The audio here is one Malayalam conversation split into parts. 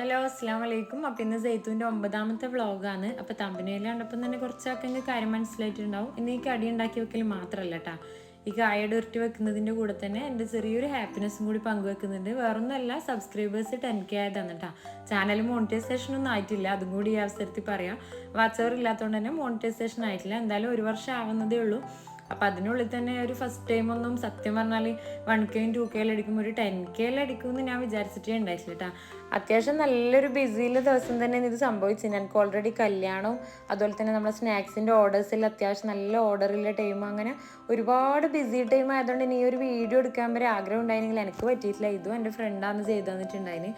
ഹലോ അസ്സാം വലൈക്കും അപ്പം ഇന്ന് സൈത്തുവിന്റെ ഒമ്പതാമത്തെ വ്ളോഗാണ് അപ്പോൾ തമ്പനയിൽ കണ്ടപ്പം തന്നെ കുറച്ചൊക്കെ കാര്യം മനസ്സിലായിട്ടുണ്ടാവും. ഇന്ന് ഈ കടി ഉണ്ടാക്കി വെക്കൽ മാത്രമല്ല കേട്ടോ ഈ കായയുടെ ഉരുട്ടി വെക്കുന്നതിന്റെ കൂടെ തന്നെ എന്റെ ചെറിയൊരു ഹാപ്പിനെസ്സും കൂടി പങ്കുവെക്കുന്നുണ്ട്. വേറൊന്നുമല്ല സബ്സ്ക്രൈബേഴ്സ് ടെൻ കെ ആയതാണ് കേട്ടോ ചാനൽ മോണിറ്റൈസേഷൻ ഒന്നും ആയിട്ടില്ല. അതും കൂടി ഈ അവസരത്തിൽ പറയാം. വാട്സവർ ഇല്ലാത്തതുകൊണ്ട് തന്നെ മോണിറ്റൈസേഷൻ ആയിട്ടില്ല. എന്തായാലും ഒരു വർഷം ആവുന്നതേ ഉള്ളൂ. അപ്പം അതിനുള്ളിൽ തന്നെ ഒരു ഫസ്റ്റ് ടൈം ഒന്നും സത്യം പറഞ്ഞാൽ വൺ കെയും ടു കെയിൽ അടിക്കുമ്പോൾ ഒരു ടെൻ കെയിൽ അടിക്കുമെന്ന് ഞാൻ വിചാരിച്ചിട്ടേ ഉണ്ടായിട്ടില്ല കേട്ടോ അത്യാവശ്യം നല്ലൊരു ബിസിയിലെ ദിവസം തന്നെ ഇത് സംഭവിച്ചു ഞങ്ങൾക്ക് ഓൾറെഡി കല്യാണവും അതുപോലെ തന്നെ നമ്മുടെ സ്നാക്സിന്റെ ഓർഡേഴ്സിൽ അത്യാവശ്യം നല്ല ഓർഡറിലെ ടൈം അങ്ങനെ ഒരുപാട് ബിസി ടൈം ആയതുകൊണ്ട് ഇനി ഈ ഒരു വീഡിയോ എടുക്കാൻ വരെ ആഗ്രഹം ഉണ്ടായിരുന്നെങ്കിൽ എനിക്ക് പറ്റിയിട്ടില്ല. ഇതും എന്റെ ഫ്രണ്ടാണ് ചെയ്തു തന്നിട്ടുണ്ടായിന്.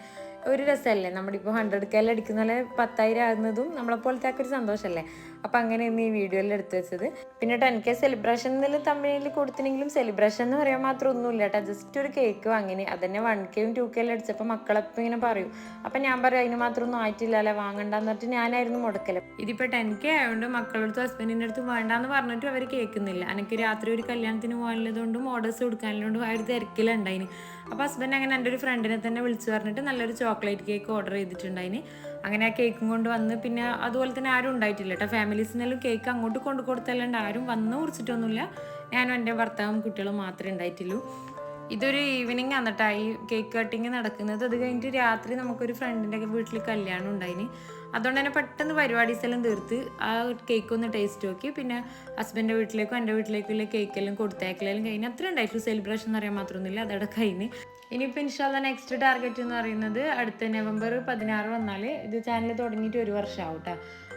ഒരു രസമല്ലേ? നമ്മുടെ ഇപ്പോൾ ഹൺഡ്രഡ് കെയിൽ അടിക്കുന്ന പോലെ പത്തായിരം ആകുന്നതും നമ്മളെപ്പോലത്തെ ഒക്കെ ഒരു സന്തോഷമല്ലേ? അപ്പം അങ്ങനെയാണ് ഈ വീഡിയോയിൽ എടുത്തു വെച്ചത്. പിന്നെ ടെൻ കെ സെലിബ്രേഷൻ എന്നുള്ള തമിഴിൽ കൊടുത്തിനെങ്കിലും സെലിബ്രേഷൻ എന്ന് പറയാൻ മാത്രം ഒന്നുമില്ല കേട്ടോ ജസ്റ്റ് ഒരു കേക്ക് വാങ്ങിന് അതന്നെ വൺ കെയും ടു കെയിൽ അടിച്ചപ്പോൾ മക്കളൊക്കെ ഇങ്ങനെ പറയും. അപ്പം ഞാൻ പറയും അതിന് മാത്രം ഒന്നും ആയിട്ടില്ല അല്ലേ വാങ്ങണ്ടെന്ന് പറഞ്ഞിട്ട് ഞാനായിരുന്നു മുടക്കൽ. ഇതിപ്പോൾ ടെൻ കെ ആയതുകൊണ്ട് മക്കളടുത്ത് ഹസ്ബൻഡിന്റെ അടുത്ത് വേണ്ടാന്ന് പറഞ്ഞിട്ട് അവർ കേൾക്കുന്നില്ല. എനിക്ക് രാത്രി ഒരു കല്യാണത്തിന് പോകാനുള്ളതുകൊണ്ടും ഓർഡേഴ്സ് കൊടുക്കാനുള്ളതുകൊണ്ടും ആ ഒരു തിരക്കിലുണ്ടായിന്. അപ്പോൾ ഹസ്ബൻഡ് അങ്ങനെ എന്റെ ഒരു ഫ്രണ്ടിനെ തന്നെ വിളിച്ചു പറഞ്ഞിട്ട് നല്ലൊരു ചോക്ലേറ്റ് കേക്ക് ഓർഡർ ചെയ്തിട്ടുണ്ടായിന്. അങ്ങനെ ആ കേക്കും കൊണ്ട് വന്ന് പിന്നെ അതുപോലെ തന്നെ ആരും ഉണ്ടായിട്ടില്ല കേട്ടോ ഫാമിലീസിനെല്ലാം കേക്ക് അങ്ങോട്ട് കൊണ്ടു കൊടുത്തല്ലാണ്ട് ആരും വന്ന് കുറിച്ചിട്ടൊന്നുമില്ല ഞാനും എന്റെ ഭർത്താവും കുട്ടികളും മാത്രമേ ഉണ്ടായിട്ടുള്ളൂ. ഇതൊരു ഈവനിങ് ആണ് ഈ കേക്ക് കട്ടിങ് നടക്കുന്നത്. അത് കഴിഞ്ഞിട്ട് രാത്രി നമുക്കൊരു ഫ്രണ്ടിന്റെ വീട്ടിൽ കല്യാണം ഉണ്ടായിന്. അതുകൊണ്ട് തന്നെ പെട്ടെന്ന് പരിപാടീസ് എല്ലാം തീർത്ത് ആ കേക്ക് ഒന്ന് ടേസ്റ്റ് നോക്കി. പിന്നെ ഹസ്ബൻഡിന്റെ വീട്ടിലേക്കും എന്റെ വീട്ടിലേക്കുള്ള കേക്കെല്ലാം കൊടുത്തേക്കലെല്ലാം കഴിഞ്ഞ് അത്ര ഉണ്ടായിട്ടുള്ളൂ. സെലിബ്രേഷൻ എന്ന് പറയാൻ മാത്രമൊന്നുമില്ല. അതവിടെ കഴിഞ്ഞ്. ഇനിയിപ്പോൾ ഇൻഷാല്ല നെക്സ്റ്റ് ടാർഗറ്റ് എന്ന് പറയുന്നത് അടുത്ത നവംബർ പതിനാറ് വന്നാൽ ഇത് ചാനൽ തുടങ്ങിയിട്ട് ഒരു വർഷമാവും കേട്ടോ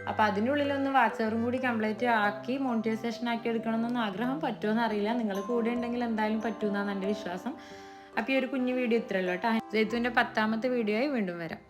അപ്പോൾ അതിനുള്ളിലൊന്ന് വാച്ചവറും കൂടി കംപ്ലീറ്റ് ആക്കി മോണിറ്റൈസേഷൻ ആക്കി എടുക്കണമെന്നൊന്നും ആഗ്രഹം പറ്റുമെന്ന് അറിയില്ല. നിങ്ങൾ കൂടെ ഉണ്ടെങ്കിൽ എന്തായാലും പറ്റുമെന്നാണ് എന്റെ വിശ്വാസം. അപ്പോൾ ഈ ഒരു കുഞ്ഞു വീഡിയോ ഇത്രയല്ലോ കേട്ടോ. പത്താമത്തെ വീഡിയോ ആയി വീണ്ടും വരാം.